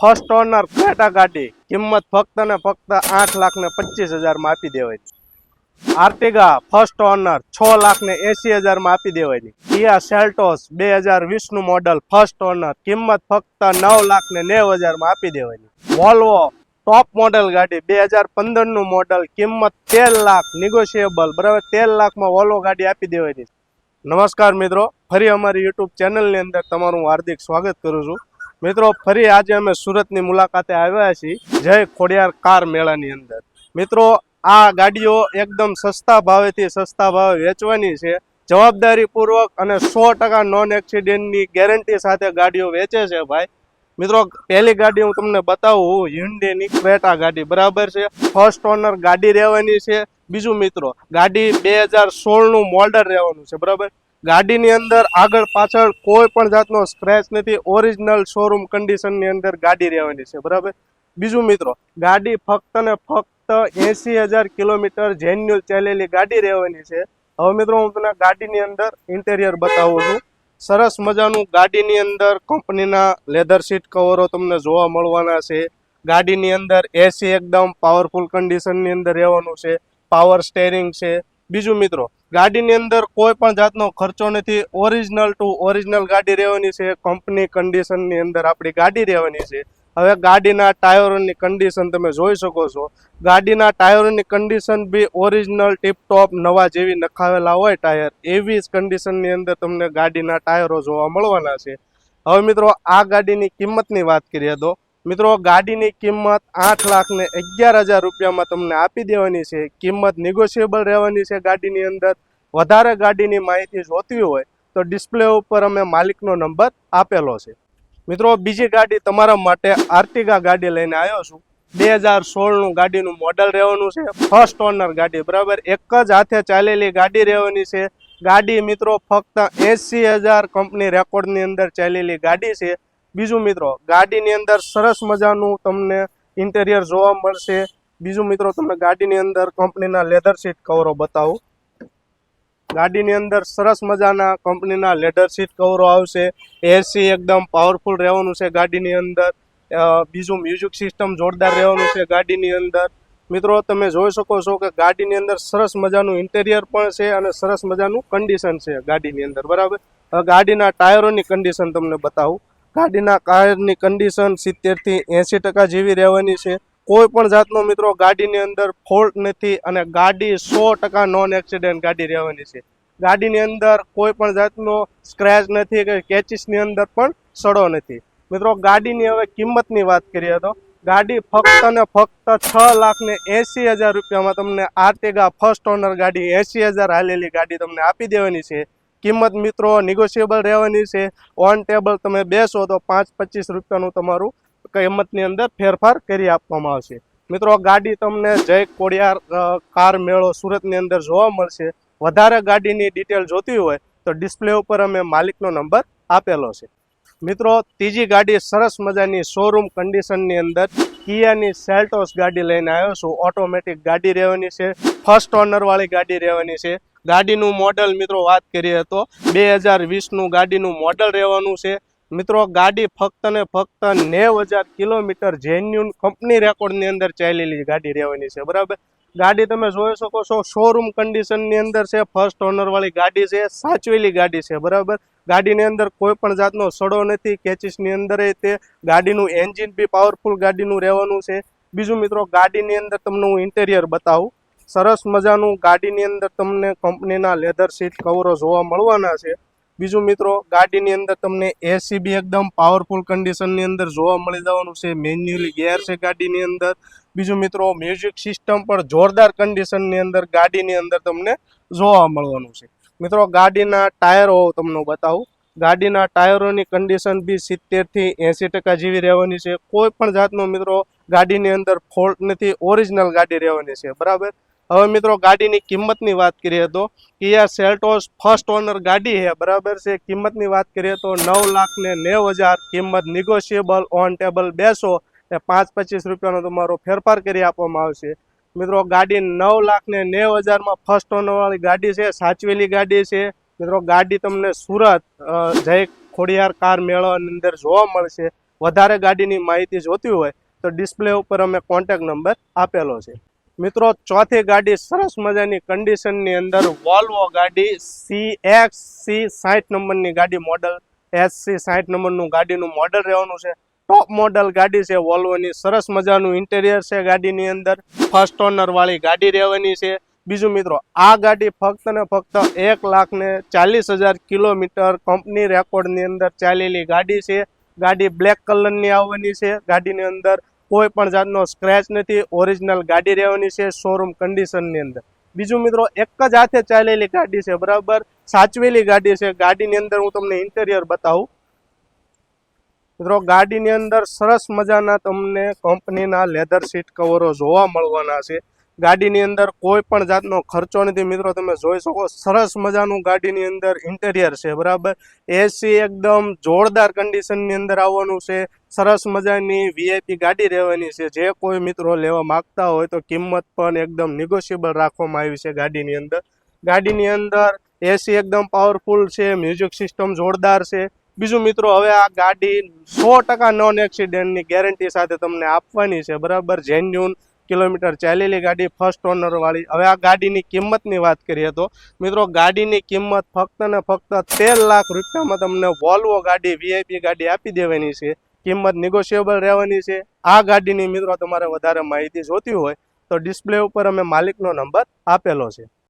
First honour Creta ગાડી કિંમત ફક્ત ને ફક્ત આઠ લાખ ને પચીસ હજારમાં આપી દેવાની આર્ટિગા ફર્સ્ટ ઓનર છ લાખ ને એસી હજારમાં આપી દેવાની કિયા સેલ્ટોસ, બે હજાર વીસનું મોડલ ફર્સ્ટ ઓનર કિંમત ફક્ત નવ લાખ ને નેવ હજારમાં આપી દેવાની વોલ્વો ટોપ મોડલ ગાડી, બે હજાર પંદરનું મોડલ કિંમત તેર લાખ નિગોશિયેબલ બરાબર, તેર લાખમાં વોલ્વો ગાડી આપી દેવાની નમસ્કાર મિત્રો, ફરી અમારી યુટ્યુબ ચેનલની અંદર તમારું હાર્દિક સ્વાગત કરું છું. મિત્રો, ફરી આજે અમે સુરતની મુલાકાતે આવ્યા છીએ જય ખોડિયાર કાર મેળાની અંદર. મિત્રો, આ ગાડીઓ એકદમ સસ્તા ભાવેથી સસ્તા ભાવે વેચવાની છે. જવાબદારીપૂર્વક અને સો ટકા નોન એક્સિડેન્ટની ગેરંટી સાથે ગાડીઓ વેચે છે ભાઈ. મિત્રો, પહેલી ગાડી હું તમને બતાવું હ્યુન્ડેની ક્રેટા ગાડી. બરાબર છે? ફર્સ્ટ ઓનર ગાડી રહેવાની છે. બીજું મિત્રો, ગાડી બે હજાર સોળનું મોલ્ડર રહેવાનું છે. બરાબર? ગાડીની અંદર આગળ પાછળ કોઈ પણ જાતનો સ્ક્રેચ નથી. ઓરિજિનલ શોરૂમ કન્ડિશનની અંદર ગાડી રહેવાની છે. બરાબર? બીજું મિત્રો, ગાડી ફક્ત ને ફક્ત એસી હજાર કિલોમીટર જેન્યુઅલ ચાલેલી ગાડી રહેવાની છે. હવે મિત્રો, હું તમને ગાડીની અંદર ઇન્ટેરિયર બતાવું છું. સરસ મજાનું ગાડીની અંદર કંપનીના લેધર સીટ કવરો તમને જોવા મળવાના છે. ગાડીની અંદર એસી એકદમ પાવરફુલ કન્ડિશનની અંદર રહેવાનું છે. પાવર સ્ટેરિંગ છે. બીજું મિત્રો, ગાડીની અંદર કોઈ પણ જાતનો ખર્ચો નથી. ઓરિજિનલ ટુ ઓરિજિનલ ગાડી રહેવાની છે. કંપની કન્ડિશનની અંદર આપણી ગાડી રહેવાની છે. હવે ગાડીના ટાયરોની કન્ડિશન તમે જોઈ શકો છો. ગાડીના ટાયરોની કન્ડિશન બી ઓરિજિનલ ટીપટોપ નવા જેવી નખાવેલા હોય ટાયર એવી જ કન્ડિશનની અંદર તમને ગાડીના ટાયરો જોવા મળવાના છે. હવે મિત્રો, આ ગાડીની કિંમતની વાત કરીએ તો મિત્રો, ગાડીની કિંમત આઠ લાખ ને અગિયાર હજાર રૂપિયામાં તમને આપી દેવાની છે. કિંમત નિગોશિયેબલ રહેવાની છે ગાડીની અંદર. વધારે ગાડીની માહિતી જોતી હોય તો ડિસ્પ્લે ઉપર અમે માલિકનો નંબર આપેલો છે. મિત્રો, બીજી ગાડી તમારા માટે આર્ટિગા ગાડી લઈને આવ્યો છું. બે હજાર સોળનું ગાડીનું મોડલ રહેવાનું છે. ફર્સ્ટ ઓનર ગાડી, બરાબર? એક જ હાથે ચાલેલી ગાડી રહેવાની છે. ગાડી મિત્રો, ફક્ત એસી હજાર કંપની રેકોર્ડની અંદર ચાલેલી ગાડી છે. બીજું મિત્રો, ગાડીની અંદર સરસ મજાનું તમને ઇન્ટેરિયર જોવા મળશે. બીજું મિત્રો તમને ગાડીની અંદર કંપનીના લેધર સીટ કવરો બતાવું. ગાડીની અંદર સરસ મજાના કંપનીના લેધર સીટ કવરો આવશે. એસી એકદમ પાવરફુલ રહેવાનું છે ગાડીની અંદર. બીજું મ્યુઝિક સિસ્ટમ જોરદાર રહેવાનું છે ગાડીની અંદર. મિત્રો, તમે જોઈ શકો છો કે ગાડીની અંદર સરસ મજાનું ઇન્ટેરિયર પણ છે અને સરસ મજાનું કન્ડિશન છે ગાડીની અંદર, બરાબર? ગાડીના ટાયરોની કન્ડિશન તમને બતાવું. ગાડીના કારની કન્ડિશન સિત્તેરથી એંસી ટકા જેવી રહેવાની છે. કોઈ પણ જાતનો મિત્રો ગાડીની અંદર ફોલ્ટ નથી અને ગાડી સો ટકા નોન એક્સિડન્ટ ગાડી રહેવાની છે. ગાડીની અંદર કોઈ પણ જાતનો સ્ક્રેચ નથી કે કેચીસની અંદર પણ સડો નથી. મિત્રો ગાડીની હવે કિંમતની વાત કરીએ તો ગાડી ફક્ત ને ફક્ત છ લાખ ને એસી હજાર રૂપિયામાં તમને આર્ટિગા ફર્સ્ટ ઓનર ગાડી એસી હજાર હાલેલી ગાડી તમને આપી દેવાની છે. કિંમત મિત્રો નિગોશિયેબલ રહેવાની છે. ઓન ટેબલ તમે બેસો તો પાંચ પચીસ રૂપિયાનું તમારું કિંમતની અંદર ફેરફાર કરી આપવામાં આવશે. મિત્રો ગાડી તમને જય કોડિયાર કાર મેળો સુરતની અંદર જોવા મળશે. વધારે ગાડીની ડિટેલ જોતી હોય તો ડિસ્પ્લે ઉપર અમે માલિકનો નંબર આપેલો છે. મિત્રો ત્રીજી ગાડી સરસ મજાની શોરૂમ કન્ડિશનની અંદર કિયાની સેલ્ટોસ ગાડી લઈને આવ્યો છું. ઓટોમેટિક ગાડી રહેવાની છે. ફર્સ્ટ ઓનરવાળી ગાડી રહેવાની છે. ગાડીનું મોડલ મિત્રો વાત કરીએ તો બે હજાર વીસનું ગાડીનું મોડલ રહેવાનું છે. મિત્રો ગાડી ફક્ત ને ફક્ત નેવ હજાર કિલોમીટર જેન્યુન કંપની રેકોર્ડની અંદર ચાલેલી ગાડી રહેવાની છે. બરાબર? ગાડી તમે જોઈ શકો છો શોરૂમ કન્ડિશનની અંદર છે ફર્સ્ટ ઓનરવાળી ગાડી છે, સાચવેલી ગાડી છે. બરાબર? ગાડીની અંદર કોઈ પણ જાતનો સડો નથી કેચીસની અંદર તે ગાડીનું એન્જિન બી પાવરફુલ ગાડીનું રહેવાનું છે. બીજું મિત્રો ગાડીની અંદર તમને હું ઇન્ટેરિયર બતાવું. સરસ મજાનું ગાડીની અંદર તમને કંપનીના લેધર સીટ કવરો જોવા મળવાના છે. બીજું મિત્રો, ગાડીની અંદર તમને એસી બી એકદમ પાવરફુલ કન્ડિશનની અંદર જોવા મળી જવાનું છે. મેન્યુઅલી ગેર છે ગાડીની અંદર. બીજું મિત્રો મ્યુઝિક સિસ્ટમ પણ જોરદાર કન્ડિશનની અંદર ગાડીની અંદર તમને જોવા મળવાનું છે. મિત્રો, ગાડીના ટાયરો તમને બતાવું. ગાડીના ટાયરોની કન્ડિશન બી સિત્તેરથી એંસી ટકા જેવી રહેવાની છે. કોઈ પણ જાતનો મિત્રો, ગાડીની અંદર ફોલ્ટ નથી ઓરિજિનલ ગાડી રહેવાની છે. બરાબર? હવે મિત્રો, ગાડીની કિંમતની વાત કરીએ તો કિયા સેલ્ટોસ ફર્સ્ટ ઓનર ગાડી છે, બરાબર છે? કિંમતની વાત કરીએ તો નવ લાખ ને નેવ હજાર કિંમત નિગોશિયેબલ ઓન ટેબલ બેસો એ પાંચ પચીસ રૂપિયાનો તમારો ફેરફાર કરી આપવામાં આવશે. મિત્રો, ગાડી નવ લાખ ને નેવ હજારમાં ફર્સ્ટ ઓનરવાળી ગાડી છે, સાચવેલી ગાડી છે. મિત્રો, ગાડી તમને સુરત જય ખોડિયાર કાર મેળાની અંદર જોવા મળશે. વધારે ગાડીની માહિતી જોતી હોય તો ડિસ્પ્લે ઉપર અમે કોન્ટેક નંબર આપેલો છે. મિત્રો, ચોથી ગાડી સરસ મજાની કન્ડિશનની અંદર વોલ્વો ગાડી સી એક્સ સી સાઠ નંબરની ગાડી મોડલ એસ સી સાઠ નંબરનું ગાડીનું મોડલ રહેવાનું છે. ટોપ મોડલ ગાડી છે વોલ્વોની સરસ મજાનું ઇન્ટેરિયર છે ગાડીની અંદર. ફર્સ્ટ ઓનર વાળી ગાડી રહેવાની છે. બીજું મિત્રો, આ ગાડી ફક્ત ને ફક્ત એક લાખ ને ચાલીસ હજાર કિલોમીટર કંપની રેકોર્ડની અંદર ચાલેલી ગાડી છે. ગાડી બ્લેક કલરની આવવાની છે. ગાડીની અંદર કોઈ પણ જાતનો સ્ક્રેચ નથી ઓરિજિનલ ગાડી રહેવાની છે શોરૂમ કન્ડિશનની અંદર. બીજું મિત્રો, એક જ હાથે ચાલેલી ગાડી છે, બરાબર? સાચવેલી ગાડી છે. ગાડીની અંદર હું તમને ઇન્ટેરિયર બતાવું. મિત્રો, ગાડીની અંદર સરસ મજાના તમને કંપનીના લેધર સીટ કવરો જોવા મળવાના છે. ગાડીની અંદર કોઈ પણ જાતનો ખર્ચો નથી. મિત્રો, તમે જોઈ શકો, સરસ મજાનું ગાડીની અંદર ઇન્ટેરિયર છે, બરાબર? એસી એકદમ જોરદાર કન્ડિશનની અંદર આવવાનું છે. સરસ મજાની વીઆઈપી ગાડી રહેવાની છે. જે કોઈ મિત્રો લેવા માગતા હોય તો કિંમત પણ એકદમ નિગોશિયેબલ રાખવામાં આવી છે ગાડીની અંદર. ગાડીની અંદર એસી એકદમ પાવરફુલ છે મ્યુઝિક સિસ્ટમ જોરદાર છે. બીજું મિત્રો, હવે આ ગાડી સો ટકા નોન એક્સિડેન્ટની ગેરંટી સાથે તમને આપવાની છે. બરાબર? જેન્યુન કિલોમીટર ચાલેલી ગાડી ફર્સ્ટ ઓનરવાળી હવે આ ગાડીની કિંમતની વાત કરીએ તો, મિત્રો, ગાડીની કિંમત ફક્ત ને ફક્ત તેર લાખ રૂપિયામાં તમને વોલ્વો ગાડી વીઆઈપી ગાડી આપી દેવાની છે. કિંમત નિગોશિયેબલ રહેવાની છે. આ ગાડીની મિત્રો, તમારે વધારે માહિતી જોતી હોય તો ડિસ્પ્લે ઉપર અમે માલિકનો નંબર આપેલો છે.